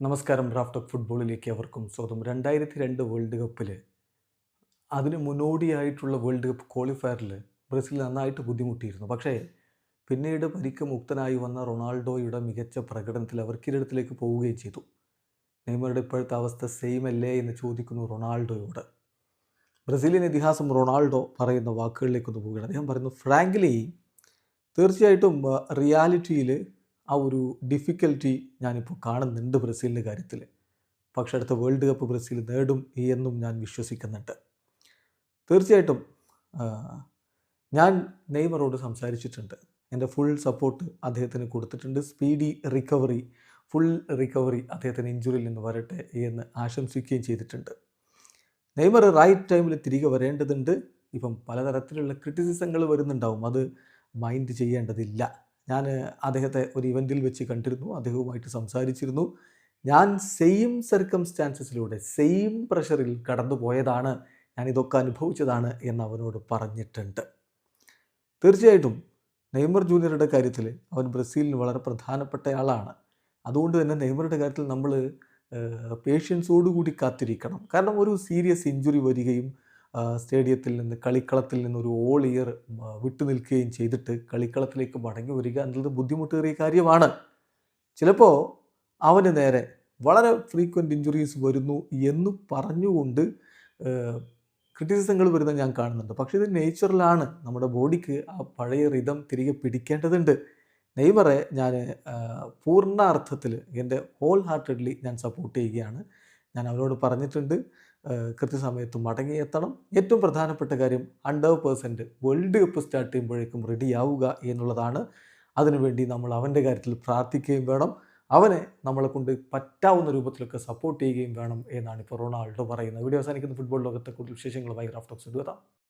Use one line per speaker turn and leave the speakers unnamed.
നമസ്കാരം. Raft of ഫുട്ബോളിലേക്ക് അവർക്കും സ്വാഗതം. രണ്ടായിരത്തി രണ്ട് വേൾഡ് കപ്പിൽ അതിന് മുന്നോടിയായിട്ടുള്ള വേൾഡ് കപ്പ് ക്വാളിഫയറിൽ ബ്രസീൽ നന്നായിട്ട് ബുദ്ധിമുട്ടിയിരുന്നു. പക്ഷേ പിന്നീട് പരിക്ക് മുക്തനായി വന്ന റൊണാൾഡോയുടെ മികച്ച പ്രകടനത്തിൽ അവർ കിരീടത്തിലേക്ക് പോവുകയും ചെയ്തു. നെയ്മറുടെ ഇപ്പോഴത്തെ അവസ്ഥ സെയിം അല്ലേ എന്ന് ചോദിക്കുന്നു റൊണാൾഡോയോട്. ബ്രസീലിയൻ ഇതിഹാസം റൊണാൾഡോ പറയുന്ന വാക്കുകളിലേക്കൊന്ന് പോവുകയാണ്. അദ്ദേഹം പറയുന്നു ഫ്രാങ്ക്ലി തീർച്ചയായിട്ടും റിയാലിറ്റിയിൽ ആ ഒരു ഡിഫിക്കൽറ്റി ഞാനിപ്പോൾ കാണുന്നുണ്ട് ബ്രസീലിന്റെ കാര്യത്തിൽ. പക്ഷേ അടുത്ത വേൾഡ് കപ്പ് ബ്രസീൽ നേടും എന്നും ഞാൻ വിശ്വസിക്കുന്നുണ്ട്. തീർച്ചയായിട്ടും ഞാൻ നെയ്മറോട് സംസാരിച്ചിട്ടുണ്ട്. എന്റെ ഫുൾ സപ്പോർട്ട് അദ്ദേഹത്തിന് കൊടുത്തിട്ടുണ്ട്. സ്പീഡി റിക്കവറി ഫുൾ റിക്കവറി അദ്ദേഹത്തിന് ഇഞ്ചുറിയിൽ നിന്ന് വരട്ടെ എന്ന് ആശംസിക്കുകയും ചെയ്തിട്ടുണ്ട്. നെയ്മർ റൈറ്റ് ടൈമിൽ തിരികെ വരേണ്ടതുണ്ട്. ഇപ്പം പലതരത്തിലുള്ള ക്രിറ്റിസിസങ്ങൾ വരുന്നുണ്ടാവും. അത് മൈൻഡ് ചെയ്യേണ്ടതില്ല. ഞാൻ അദ്ദേഹത്തെ ഒരു ഇവന്റിൽ വെച്ച് കണ്ടിരുന്നു അദ്ദേഹവുമായിട്ട് സംസാരിച്ചിരുന്നു. ഞാൻ സെയിം സർക്കംസ്റ്റാൻസസിലൂടെ സെയിം പ്രഷറിൽ കടന്നു പോയതാണ് ഞാൻ ഇതൊക്കെ അനുഭവിച്ചതാണ് എന്ന് അവനോട് പറഞ്ഞിട്ടുണ്ട്. തീർച്ചയായിട്ടും നെയ്മർ ജൂനിയറുടെ കാര്യത്തിൽ അവൻ ബ്രസീലിന് വളരെ പ്രധാനപ്പെട്ട ആളാണ് അതുകൊണ്ട് തന്നെ നെയ്മറുടെ കാര്യത്തിൽ നമ്മൾ പേഷ്യൻസോടുകൂടി കാത്തിരിക്കണം. കാരണം ഒരു സീരിയസ് ഇഞ്ചുറി വരികയും സ്റ്റേഡിയത്തിൽ നിന്ന് കളിക്കളത്തിൽ നിന്ന് ഒരു ഓൾ ഇയർ വിട്ടു നിൽക്കുകയും ചെയ്തിട്ട് കളിക്കളത്തിലേക്ക് മടങ്ങി വരിക എന്നുള്ളത് ബുദ്ധിമുട്ടേറിയ കാര്യമാണ്. ചിലപ്പോൾ അവന് നേരെ വളരെ ഫ്രീക്വന്റ് ഇഞ്ചുറീസ് വരുന്നു എന്ന് പറഞ്ഞുകൊണ്ട് ക്രിറ്റിസിസങ്ങൾ വരുന്നത് ഞാൻ കാണുന്നുണ്ട്. പക്ഷേ ഇത് നേച്ചുറലാണ് നമ്മുടെ ബോഡിക്ക് ആ പഴയ റിതം തിരികെ പിടിക്കേണ്ടതുണ്ട്. നെയ്മറെ ഞാൻ പൂർണ അർത്ഥത്തിൽ എന്റെ ഹോൾ ഹാർട്ടഡ്ലി ഞാൻ സപ്പോർട്ട് ചെയ്യുകയാണ്. ഞാൻ അവരോട് പറഞ്ഞിട്ടുണ്ട്. കൃത്യസമയത്ത് മടങ്ങിയെത്തണം. ഏറ്റവും പ്രധാനപ്പെട്ട കാര്യം hundred percent world cup start ചെയ്യുമ്പോഴേക്കും റെഡിയാവുക എന്നുള്ളതാണ്. അതിനുവേണ്ടി നമ്മൾ അവന്റെ കാര്യത്തിൽ പ്രാർത്ഥിക്കുകയും വേണം. അവനെ നമ്മളെ കൊണ്ട് പറ്റാവുന്ന രൂപത്തിലൊക്കെ സപ്പോർട്ട് ചെയ്യുകയും വേണം എന്നാണ് ഇപ്പോൾ റൊണാൾഡോ പറയുന്നത്. വീഡിയോ അവസാനിക്കുന്ന. ഫുട്ബോൾ ലോകത്തെ കൂടുതൽ വിശേഷങ്ങളുമായി റാഫ്റ്റോക്സ് എത്താം